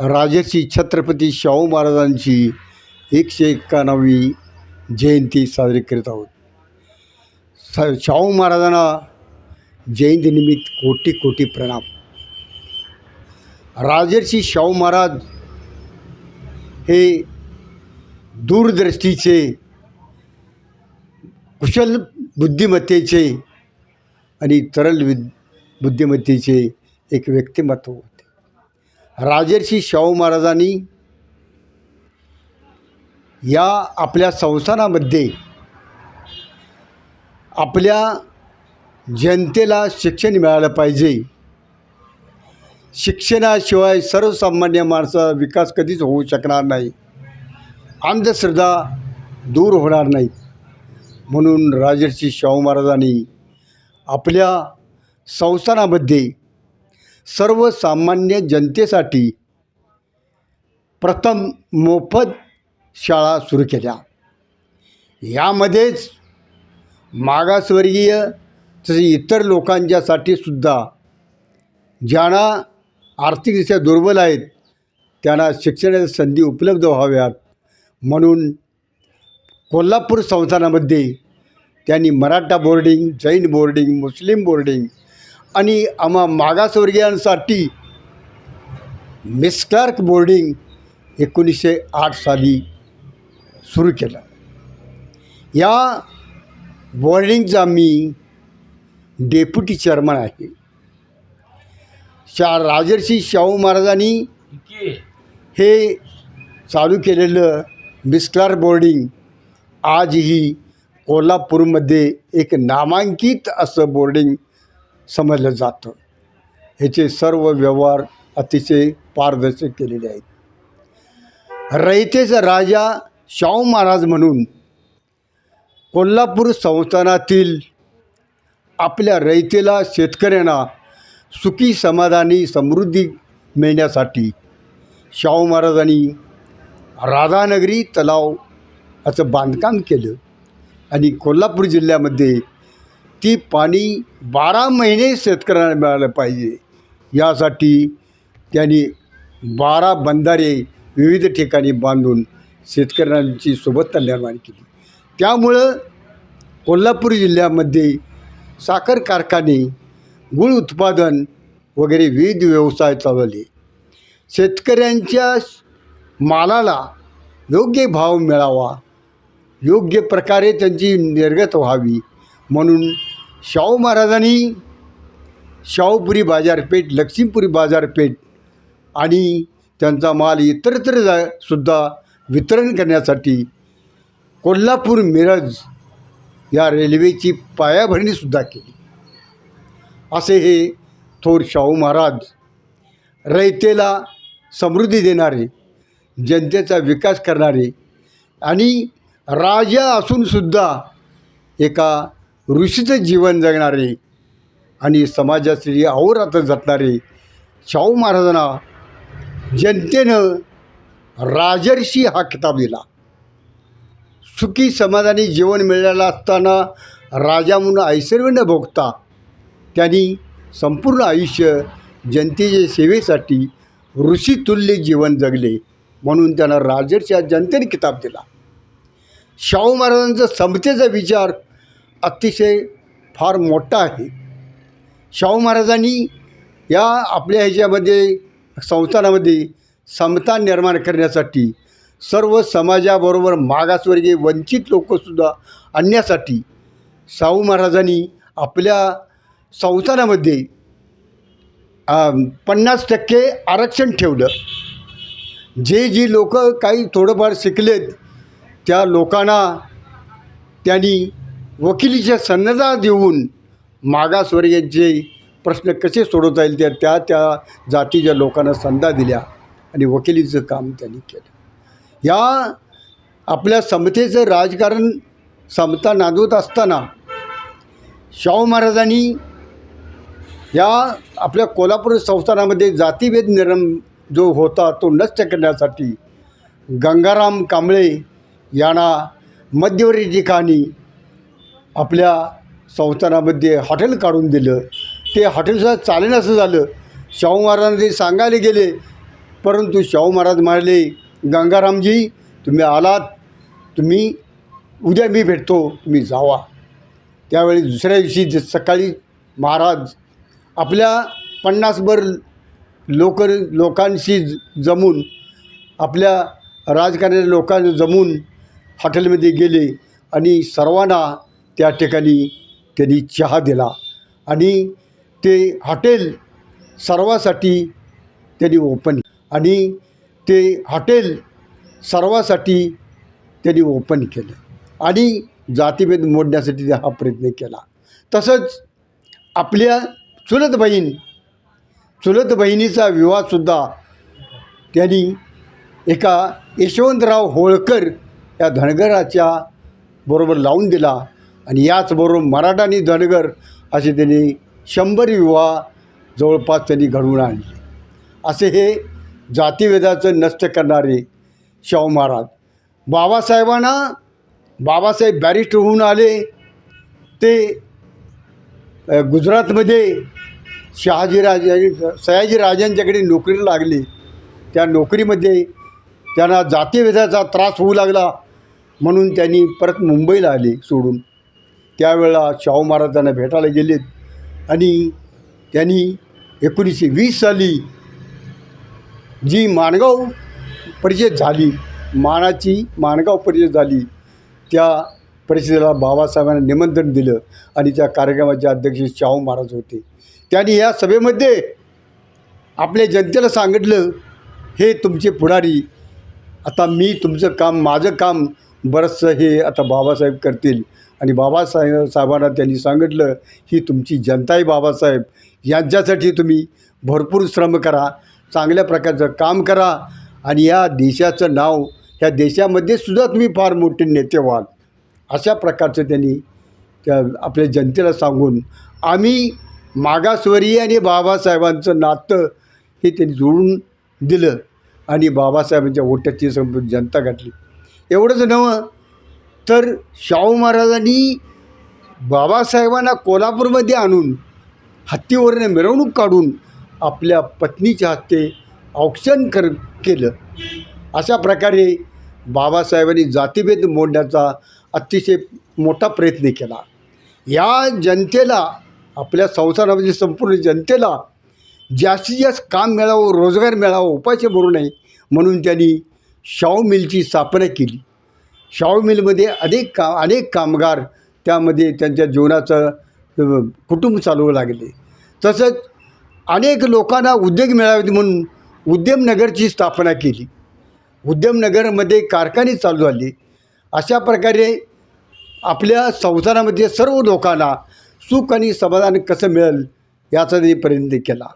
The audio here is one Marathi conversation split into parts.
राजर्षी छत्रपती शाहू महाराजांची एकशे एक्कावन्नावी जयंती साजरी करीत आहोत. स शाहू महाराजांना जयंतीनिमित्त कोटी कोटी प्रणाम. राजर्षी शाहू महाराज हे दूरदृष्टीचे कुशल बुद्धिमत्तेचे आणि तरल विद बुद्धिमत्तेचे एक व्यक्तिमत्व होते. राजर्षी शाहू महाराजांनी या आपल्या संस्थानामध्ये आपल्या जनतेला शिक्षण मिळालं पाहिजे. शिक्षणाशिवाय सर्वसामान्य माणसाचा विकास कधीच होऊ शकणार नाही. अंधश्रद्धा दूर होणार नाही. म्हणून राजर्षी शाहू महाराजांनी आपल्या संस्थानामध्ये सर्वसामान्य जनतेसाठी प्रथम मोफत शाळा सुरू केल्या. यामध्येच मागासवर्गीय तसे इतर लोकांच्यासाठी सुद्धा ज्यांना आर्थिकदृष्ट्या दुर्बल आहेत त्यांना शिक्षणाच्या संधी उपलब्ध व्हाव्यात म्हणून कोल्हापूर संस्थानामध्ये त्यांनी Maratha boarding Jain boarding Muslim boarding आणि आम्हा मागासवर्गीयांसाठी मिस क्लार्क बोर्डिंग एकोणीसशे आठ साली सुरू केलं. या बोर्डिंगचा मी डेप्युटी चेअरमन आहे. शा राजर्षी शाहू महाराजांनी हे चालू केलेलं मिस्क्लार बोर्डिंग आजही कोल्हापूरमध्ये एक नामांकित असं बोर्डिंग समजलं जातं. ह्याचे सर्व व्यवहार अतिशय पारदर्शक केलेले आहेत. रयतेचा राजा शाहू महाराज म्हणून कोल्हापूर संस्थानातील आपल्या रयतेला शेतकऱ्यांना सुखी समाधानी समृद्धी मिळण्यासाठी शाहू महाराजांनी राधानगरी तलाव असं बांधकाम केलं आणि कोल्हापूर जिल्ह्यामध्ये ती पाणी बारा महिने शेतकऱ्यांना मिळालं पाहिजे. यासाठी त्यांनी बारा बंधारे विविध ठिकाणी बांधून शेतकऱ्यांची सुबत्ता निर्माण केली. त्यामुळं कोल्हापूर जिल्ह्यामध्ये साखर कारखाने गुळ उत्पादन वगैरे विविध व्यवसाय चालवले. शेतकऱ्यांच्या मालाला योग्य भाव मिळावा योग्य प्रकारे त्यांची निर्गत व्हावी म्हणून शाहू महाराजांनी शाहूपुरी बाजारपेठ लक्ष्मीपुरी बाजारपेठ आणि त्यांचा माल इतरत्र जा सुद्धा वितरण करण्यासाठी कोल्हापूर मिरज या रेल्वेची पायाभरणीसुद्धा केली. असे हे थोर शाहू महाराज रयतेला समृद्धी देणारे जनतेचा विकास करणारे आणि राजा असूनसुद्धा एका ऋषीचं जीवन जगणारे आणि समाजाची अहोरात्र जटणारे शाहू महाराजांना जनतेनं राजर्षी हा किताब दिला. सुखी समाधानी जीवन मिळालं असताना राजा म्हणून ऐश्वर्य न भोगता त्यांनी संपूर्ण आयुष्य जनतेच्या सेवेसाठी ऋषीतुल्य जीवन जगले म्हणून त्यांना राजर्षी हा जनतेने किताब दिला. शाहू महाराजांचा समतेचा विचार अतिशय फार मोठा आहे. शाहू महाराजांनी या आपल्या ह्याच्यामध्ये संस्थानामध्ये समता निर्माण करण्यासाठी सर्व समाजाबरोबर मागासवर्गीय वंचित लोकंसुद्धा आणण्यासाठी शाहू महाराजांनी आपल्या संस्थानामध्ये पन्नास टक्के आरक्षण ठेवलं. जे जी लोक काही थोडंफार शिकलेत त्या लोकांना त्यांनी वकिलीच्या सन्नदा देऊन मागासवर्गीयांचे प्रश्न कसे सोडवता येईल त्या त्या त्या जातीच्या लोकांना संधा दिल्या आणि वकिलीचं काम त्यांनी केलं. या आपल्या समतेचं राजकारण समता नांदवत असताना शाहू महाराजांनी या आपल्या कोल्हापूर संस्थानामध्ये जातीभेद निर्म जो होता तो नष्ट करण्यासाठी गंगाराम कांबळे यांना मध्यवर्ती ठिकाणी आपल्या संस्थानामध्ये हॉटेल काढून दिलं. ते हॉटेलसुद्धा चालेनासं झालं. शाहू महाराजांनी ते सांगायला गेले परंतु शाहू महाराज म्हणाले गंगारामजी तुम्ही आलात. तुम्ही उद्या मी भेटतो. तुम्ही जावा. त्यावेळी दुसऱ्या दिवशी ज- सकाळी महाराज आपल्या पन्नासभर लोक लोकांशी ज- जमून आपल्या राजकारणी लोकांना जमून हॉटेलमध्ये गेले आणि सर्वांना त्या ठिकाणी त्यांनी चहा दिला. आणि ते हॉटेल सर्वासाठी त्यांनी ओपन आणि ते हॉटेल सर्वासाठी त्यांनी ओपन केलं. आणि जातीभेद मोडण्यासाठी हा प्रयत्न केला. तसंच आपल्या चुलत बहीण चुलत बहिणीचा विवाहसुद्धा त्यांनी एका यशवंतराव होळकर या धनगराच्या बरोबर लावून दिला. आणि याचबरोबर मराठा आणि धनगर असे त्यांनी शंभर विवाह जवळपास त्यांनी घडवून आणले. असे हे जातीभेदाचं नष्ट करणारे शाहू महाराज. बाबासाहेबांना बाबासाहेब बॅरिस्टर होऊन आले. ते गुजरातमध्ये शहाजीराजे सयाजीराजांच्याकडे नोकरीला लागली. त्या नोकरीमध्ये त्यांना जातीभेदाचा त्रास होऊ लागला म्हणून त्यांनी परत मुंबईला आले सोडून. त्यावेळेला शाहू महाराजांना भेटायला गेलेत. आणि त्यांनी एकोणीसशे वीस साली जी माणगाव परिषद झाली मानाची माणगाव परिषद झाली त्या परिषदेला बाबासाहेबांना निमंत्रण दिलं आणि त्या कार्यक्रमाचे अध्यक्ष शाहू महाराज होते. त्यांनी या सभेमध्ये आपल्या जनतेला सांगितलं हे तुमचे पुढारी आता मी तुमचं काम माझं काम बरंचसं हे आता बाबासाहेब करतील. आणि बाबासाहेब साहेबांना त्यांनी सांगितलं ही तुमची जनता आहे बाबासाहेब. यांच्यासाठी तुम्ही भरपूर श्रम करा चांगल्या प्रकारचं काम करा आणि या देशाचं नाव ह्या देशामध्ये सुद्धा तुम्ही फार मोठे नेते व्हाल अशा प्रकारचं त्यांनी त्या आपल्या जनतेला सांगून आम्ही मागासवर्गीय आणि बाबासाहेबांचं नातं हे त्यांनी जोडून दिलं आणि बाबासाहेबांच्या ओट्याची संपूर्ण जनता घातली एवढंच नव्हं तर शाहू महाराजांनी बाबासाहेबांना कोल्हापूरमध्ये आणून हत्तीवरनं मिरवणूक काढून आपल्या पत्नीच्या हस्ते औक्षण कर केलं. अशा प्रकारे बाबासाहेबांनी जातीभेद मोडण्याचा अतिशय मोठा प्रयत्न केला. या जनतेला आपल्या संसारामध्ये संपूर्ण जनतेला जास्तीत जास्त काम मिळावं रोजगार मिळावं उपाशी म्हणू नये म्हणून त्यांनी शाहू मिलची स्थापना केली. शाहू मिलमध्ये अनेक का अनेक कामगार त्यामध्ये त्यांच्या जीवनाचं कुटुंब चालवू लागले. तसंच अनेक लोकांना उद्योग मिळावेत म्हणून उद्यमनगरची स्थापना केली. उद्यमनगरमध्ये कारखाने चालू झाले. अशा प्रकारे आपल्या संसारामध्ये सर्व लोकांना सुख आणि समाधान कसं मिळेल याचा त्यांनी प्रयत्न केला.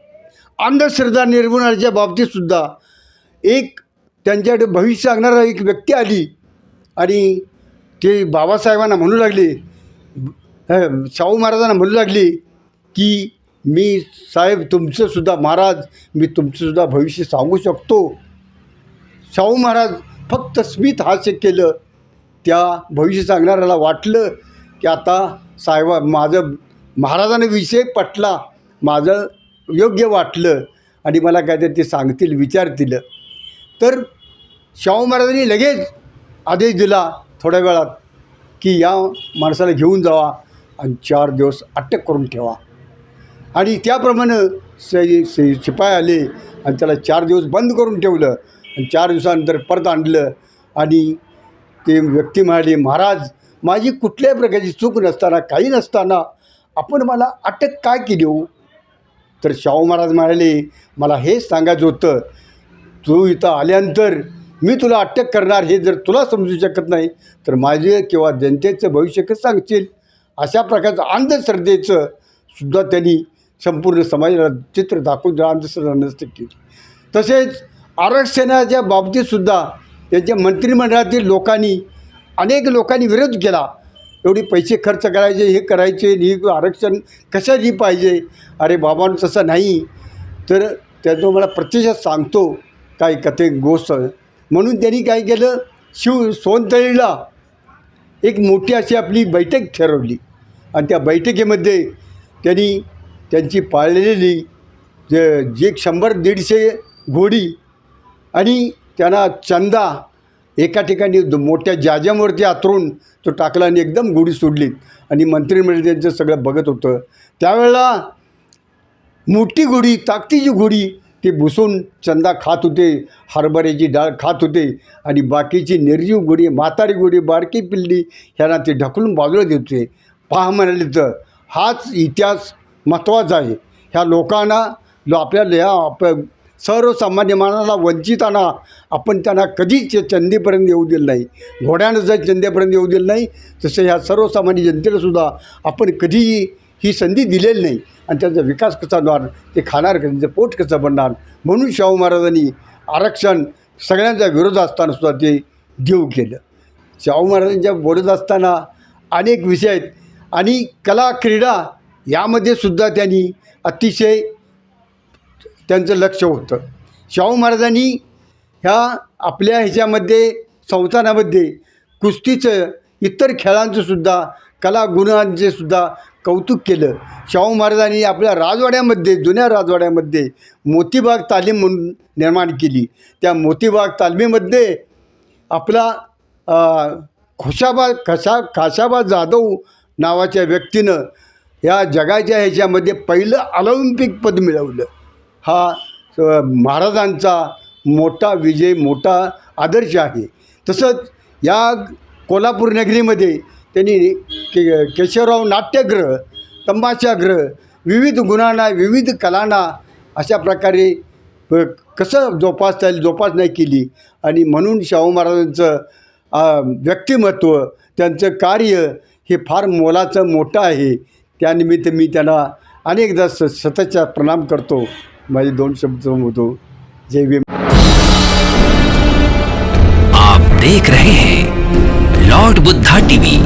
अंधश्रद्धा निर्मूलनाच्या बाबतीतसुद्धा एक त्यांच्याकडे भविष्य सांगणारा एक व्यक्ती आली. आणि ते बाबासाहेबांना म्हणू लागले शाहू महाराजांना म्हणू लागली की मी साहेब तुमचंसुद्धा महाराज मी तुमचंसुद्धा भविष्य सांगू शकतो. शाहू महाराज फक्त स्मित हास्य केलं त्या भविष्य सांगणाऱ्याला वाटलं की आता साहेबा माझं महाराजांना विषय पटला माझं योग्य वाटलं आणि मला काय ते सांगतील विचारतील. तर शाहू महाराजांनी लगेच आदेश दिला थोड्या वेळात की या माणसाला घेऊन जावा आणि चार दिवस अटक करून ठेवा. आणि त्याप्रमाणे से से आले आणि त्याला चार दिवस बंद करून ठेवलं आणि चार दिवसानंतर परत आणलं. आणि ते व्यक्ती म्हणाले महाराज माझी कुठल्याही प्रकारची चूक नसताना काही नसताना आपण मला अटक काय केली हो? तर शाहू महाराज म्हणाले मला हेच सांगायचं होतं. तू इथं आल्यानंतर मी तुला अटक करणार हे जर तुला समजू शकत नाही तर माझे किंवा जनतेचं भविष्य कसं सांगशील. अशा प्रकारचं अंधश्रद्धेचं सुद्धा त्यांनी संपूर्ण समाजाला चित्र दाखवून दिलं, अंधश्रद्धा नष्ट केली. तसेच आरक्षणाच्या बाबतीतसुद्धा त्यांच्या मंत्रिमंडळातील लोकांनी अनेक लोकांनी विरोध केला. एवढी पैसे खर्च करायचे हे करायचे हे आरक्षण कशाची पाहिजे? अरे बाबांनो तसं नाही. तर त्याचं मला प्रत्यक्षात सांगतो काय कथे गोष्ट म्हणून त्यांनी काय केलं? शिव सोनतळीला एक मोठी अशी आपली बैठक ठरवली. आणि त्या बैठकीमध्ये त्यांनी त्यांची पाळलेली जे जे शंभर दीडशे घोडी आणि त्यांना चंदा एका ठिकाणी मोठ्या जाज्यावरती आतरून तो टाकला आणि एकदम गोडी सोडली आणि मंत्रिमंडळ त्यांचं सगळं बघत होतं. त्यावेळेला मोठी गोडी ताकदीची गोडी ते भुसून चंदा खात होते हरभऱ्याची डाळ खात होते आणि बाकीची निर्जीव गोडी म्हातारी गोडी बारकी पिल्ली ह्यांना ते ढकलून बाजूला देत होते. पहा म्हणाले तर हाच इतिहास महत्त्वाचा आहे. ह्या लोकांना जो आपल्याला ह्या आप सर्वसामान्य मानाला वंचितांना आपण त्यांना कधीच चंदेपर्यंत येऊ दिलं नाही. घोड्यानं जर चंदेपर्यंत येऊ दिलं नाही तसं ह्या सर्वसामान्य जनतेलासुद्धा आपण कधीही ही संधी दिलेली नाही. आणि त्यांचा विकास कसा होणार? ते खाणार कसं? त्यांचं पोट कसं बनणार? म्हणून शाहू महाराजांनी आरक्षण सगळ्यांच्या विरोध असताना सुद्धा ते देऊ केलं. शाहू महाराजांच्या बोलत असताना अनेक विषय आहेत. आणि कला क्रीडा यामध्ये सुद्धा त्यांनी अतिशय त्यांचं लक्ष होतं. शाहू महाराजांनी ह्या आपल्या ह्याच्यामध्ये संस्थानामध्ये कुस्तीचं इतर खेळांचं सुद्धा कला गुणांचे सुद्धा कौतुक केलं. शाहू महाराजांनी आपल्या राजवाड्यामध्ये जुन्या राजवाड्यामध्ये मोतीबाग तालीम म्हणून निर्माण केली. त्या मोतीबाग तालमीमध्ये आपला खुशाबा खशा खाशाबा जाधव नावाच्या व्यक्तीनं या जगाच्या ह्याच्यामध्ये पहिलं ऑलिम्पिक पद मिळवलं. हा महाराजांचा मोठा विजय मोठा आदर्श आहे. तसंच या कोल्हापूर नगरीमध्ये त्यांनी के केशवराव नाट्यगृह तंबाचागृह विविध गुणांना विविध कलांना अशा प्रकारे कसं जोपासता येईल जोपासना केली. आणि म्हणून शाहू महाराजांचं व्यक्तिमत्व त्यांचं कार्य हे फार मोलाचं मोठं आहे. त्यानिमित्त मी त्यांना अनेकदा स सततच्या प्रणाम करतो. माझे दोन शब्द होतो. जय भीम. आप देख रहे हैं लॉर्ड बुद्धा टीवी।